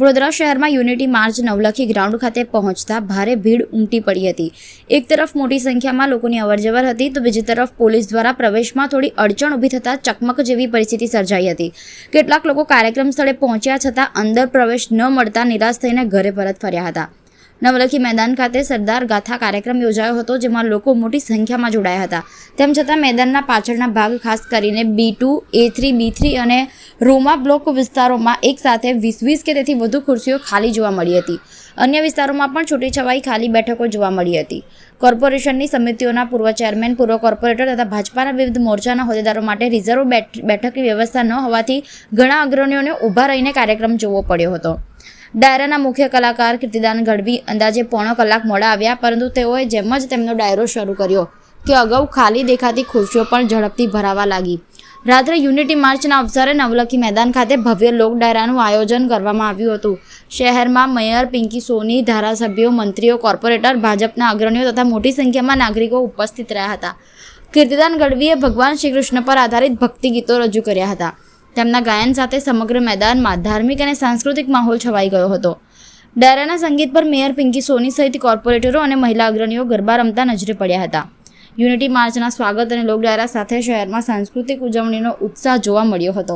વડોદરા શહેરમાં unity March Navlakhi ground ખાતે પહોંચતા ભારે ભીડ ઉમટી પડી હતી. એક તરફ મોટી સંખ્યામાં લોકોની અવરજવર હતી તો બીજી તરફ પોલીસ દ્વારા પ્રવેશમાં થોડી અડચણ ઊભી થતાં ચકમક જેવી પરિસ્થિતિ સર્જાઈ હતી. કેટલાક લોકો કાર્યક્રમ સ્થળે પહોંચ્યા છતાં અંદર પ્રવેશ ન મળતા નિરાશ થઈને ઘરે પરત ફર્યા હતા. નવલખી મેદાન ખાતે સરદાર ગાથા કાર્યક્રમ યોજાયો હતો, જેમાં લોકો મોટી સંખ્યામાં જોડાયા હતા. તેમ છતાં મેદાનના પાછળના ભાગ ખાસ કરીને B two A three B three અને રોમા બ્લોક વિસ્તારોમાં એક સાથે વીસ વીસ કે તેથી વધુ ખુરશીઓ ખાલી જોવા મળી હતી. અન્ય વિસ્તારોમાં પણ છૂટીછવાઈ ખાલી બેઠકો જોવા મળી હતી. કોર્પોરેશનની સમિતિઓના પૂર્વ ચેરમેન, પૂર્વ કોર્પોરેટર તથા ભાજપાના વિવિધ મોરચાના હોદ્દેદારો માટે રિઝર્વ બેઠ- બેઠકની વ્યવસ્થા ન હોવાથી ઘણા અગ્રણીઓને ઊભા રહીને કાર્યક્રમ જોવો પડ્યો હતો. ડાયરાના મુખ્ય કલાકાર કીર્તિદાન ગઢવી અંદાજે પોણો કલાક મોડા આવ્યા, પરંતુ તેઓએ જેમ જ તેમનો ડાયરો શરૂ કર્યો કે અગાઉ ખાલી દેખાતી ખુરશીઓ પણ ઝડપથી ભરાવા લાગી. રાત્રે યુનિટી માર્ચના અવસરે નવલખી મેદાન ખાતે ભવ્ય લોક ડાયરાનું આયોજન કરવામાં આવ્યું હતું. શહેરમાં મેયર પિંકી સોની, ધારાસભ્યો, મંત્રીઓ, કોર્પોરેટર, ભાજપના અગ્રણીઓ તથા મોટી સંખ્યામાં નાગરિકો ઉપસ્થિત રહ્યા હતા. કીર્તિદાન ગઢવીએ ભગવાન શ્રી કૃષ્ણ પર આધારિત ભક્તિ ગીતો રજૂ કર્યા હતા. તેમના ગાયન સાથે સમગ્ર મેદાનમાં ધાર્મિક અને સાંસ્કૃતિક માહોલ છવાઈ ગયો હતો. ડાયરાના સંગીત પર મેયર પિંકી સોની સહિત કોર્પોરેટરો અને મહિલા અગ્રણીઓ ગરબા રમતા નજરે પડ્યા હતા. યુનિટી માર્ચના સ્વાગત અને લોક ડાયરા સાથે શહેરમાં સાંસ્કૃતિક ઉજવણીનો ઉત્સાહ જોવા મળ્યો હતો.